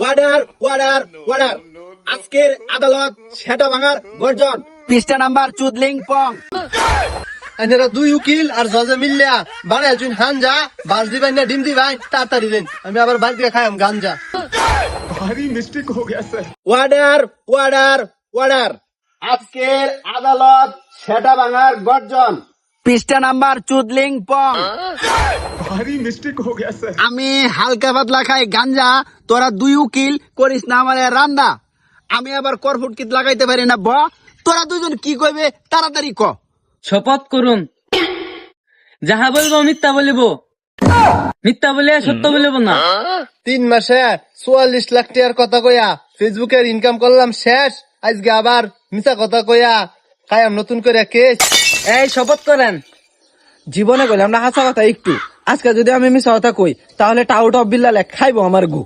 Order order order আজকের আদালত সেটা ভাঙার গর্জন পৃষ্ঠা নাম্বার চুদলিং পং। এনারা দুই উকিল আর জজে মিললিয়া বাড়ি একজন হানজা বাস দিবেন না ডিম দিবেন তাড়াতাড়ি দেন। আমি আবার বাড়ি খাইম গাঞ্জা। ওয়ার্ডার ওয়ার্ডার ওয়ার্ডার আজকের আদালত সেটা ভাঙার গর্জন পৃষ্ঠা নাম্বার চুদলিং পং। আমি হালকা পাতলা খাই গাঞ্জা তোরা দুই উকিল করিস না আমার রান্দা। আমি আবার করফুটকিত লাগাইতে পারি না ব। তোরা দুজন কি কইবে তাড়াতাড়ি ক। শপথ করুন যাহা বলব মিথ্যা বলিব। মিথ্যা বলে সত্য বলিব না। তিন মাসে চুয়াল্লিশ লাখ টাকার কথা কইয়া ফেসবুকের ইনকাম করলাম শেষ আজকে আবার মিছা কথা কইয়া খাইম নতুন করে কেস এই, শপথ করেন। জীবনে গেলাম না হাসা কথা একটু। আজকে যদি আমি মিশা কথা কই, তাহলে টাউট অফ বিল্লালে খাইবো আমার গু।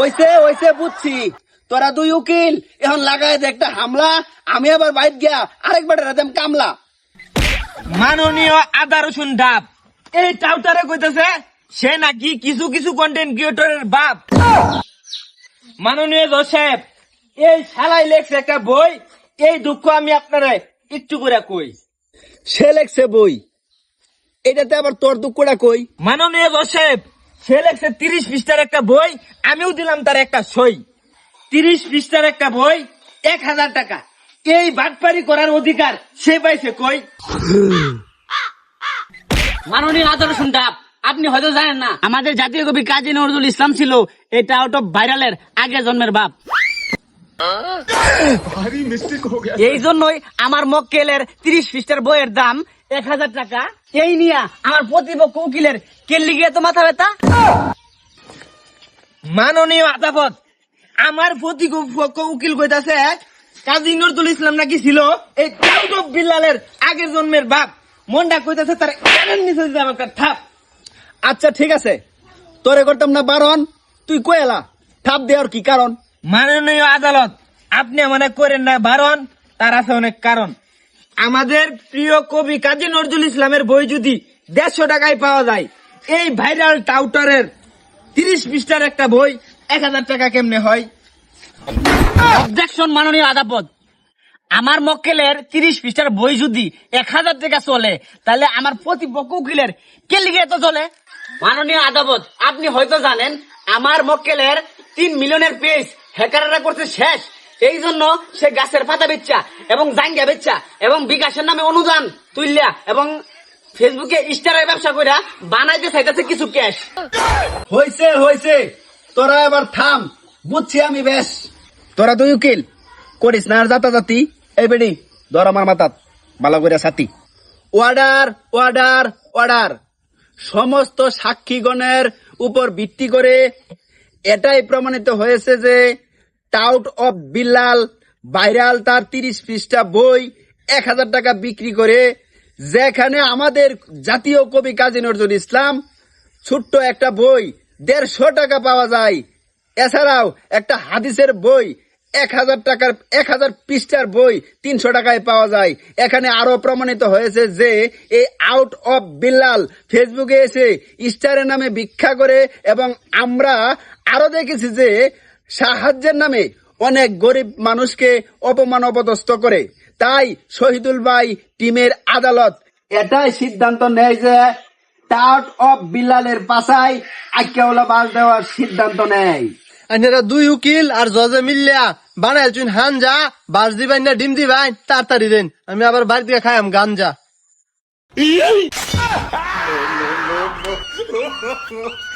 ওইসে ওইসে বুঝছি। তোরা দুই উকিল, এখন একটা হামলা, আমি আবার বাইর গিয়া আরেকবার কামলা। মাননীয় আদা রসুন ডাব, এই টাউটারে কইতেছে, সে নাকি কিছু কিছু কন্টেন্ট ক্রিয়েটরের বাপ। মাননীয় জোসেফ এই শালাই লেখছে একটা বই এই দুঃখ আমি আপনারে একটু করে কই। সে লেখছে বই। এটাতে আবার তোর দুঃখটা কই? মাননীয় জোসেফ সে লেখছে তিরিশ পৃষ্ঠার একটা বই আমিও দিলাম তার একটা সই। তিরিশ পৃষ্ঠার একটা বই এক হাজার টাকা। এই বাটপারি করার অধিকার সে পাইছে কই? মাননীয় আদর্শ ডাব আপনি হয়তো জানেন না আমাদের জাতীয় কবি কাজী নজরুল ইসলাম ছিল এটা আউট অফ ভাইরালের আগে জন্মের বাপ। এই জন্যই আমার মক্কেলের তিরিশ পৃষ্ঠার বইয়ের দাম এক হাজার টাকা। এই নিয়ে আমার প্রতিপক্ষ উকিলের কেল্লি গিয়ে তো মাথা ব্যথা। মাননীয় আদালত আমার প্রতিপক্ষ উকিল কইতাছে কাজী নজরুল ইসলাম নাকি ছিল এই আউট বিল্লালের আগের জন্মের বাপ? মনটা কইতাছে তার কানের নিচে দিতে আমার একটা ঠাপ আচ্ছা ঠিক আছে। তোরে করতাম না বারণ তুই কই এলা ঠাপ দেওয়ার কি কারণ? মাননীয় আদালত আপনি আমাদের করেন না বারণ তার আছে অনেক কারণ। আমাদের প্রিয় কবি কাজী নজরুল ইসলামের বই যদি দেড়শো টাকায় পাওয়া যায় এই ভাইরাল টাউটারের তিরিশ পৃষ্ঠার একটা বই এক হাজার টাকা কেমনে হয়? অবজেকশন মাননীয় আদালত আমার মক্কেলের তিরিশ পৃষ্ঠার বই যদি এক হাজার টাকা চলে তাহলে আমার প্রতিপক্ষ উকিলের কে লিগে এত চলে? মাননীয় আদালত আপনি হয়তো জানেন আমার মক্কেলের তিন মিলিয়নের পেজ হ্যাকাররা করতে শেষ। এই জন্য সে গাছের পাতা বেচা এবং জাঙ্গা বেচা এবং বিকাশের নামে অনুদান তুললা এবং ফেসবুকে স্টারের ব্যবসা কইরা বানাইতে চাইতেছে কিছু ক্যাশ। হইছে হইছে। তোরা এবার থাম। বুঝছি আমি বেশ। তোরা দুই উকিল। করিস না আর জাতা জাতি এই বেডি ধর আমার মাথাত। ভালো করে সাথী অর্ডার অর্ডার অর্ডার সমস্ত সাক্ষীগণের উপর ভিত্তি করে এটাই প্রমাণিত হয়েছে যে টাউট অফ বিল্লাল ভাইরাল তার তিরিশ পৃষ্ঠা বই এক হাজার টাকা বিক্রি করে, যেখানে আমাদের জাতীয় কবি কাজী নজরুল ইসলাম ছোট্ট একটা বই দেড়শো টাকা পাওয়া যায়। এছাড়াও একটা হাদিসের বই এক হাজার টাকার, এক হাজার পৃষ্ঠার বই তিনশো টাকায় পাওয়া যায়। এখানে আরও প্রমাণিত হয়েছে যে, এই আউট অফ বিল্লাল ফেসবুকে এসে স্টারের নামে ভিক্ষা করে এবং আমরা আরও দেখেছি যে সাহায্যের নামে অনেক গরিব মানুষকে অপমান অপদস্থ করে। তাই শহীদুল ভাই টিমের আদালত এটাই সিদ্ধান্ত নেয় যে টাউট অফ বিল্লালের পাশায় আজ্ঞাওয়ালা বাস দেওয়ার সিদ্ধান্ত নেয়। এনারা দুই উকিল আর জজে মিললিয়া বাড়ি হান যা বাস দিবাই না ডিম দিবাই তাড়াতাড়ি দেন। আমি আবার বাড়ি দিয়ে খাইম গাঞ্জা।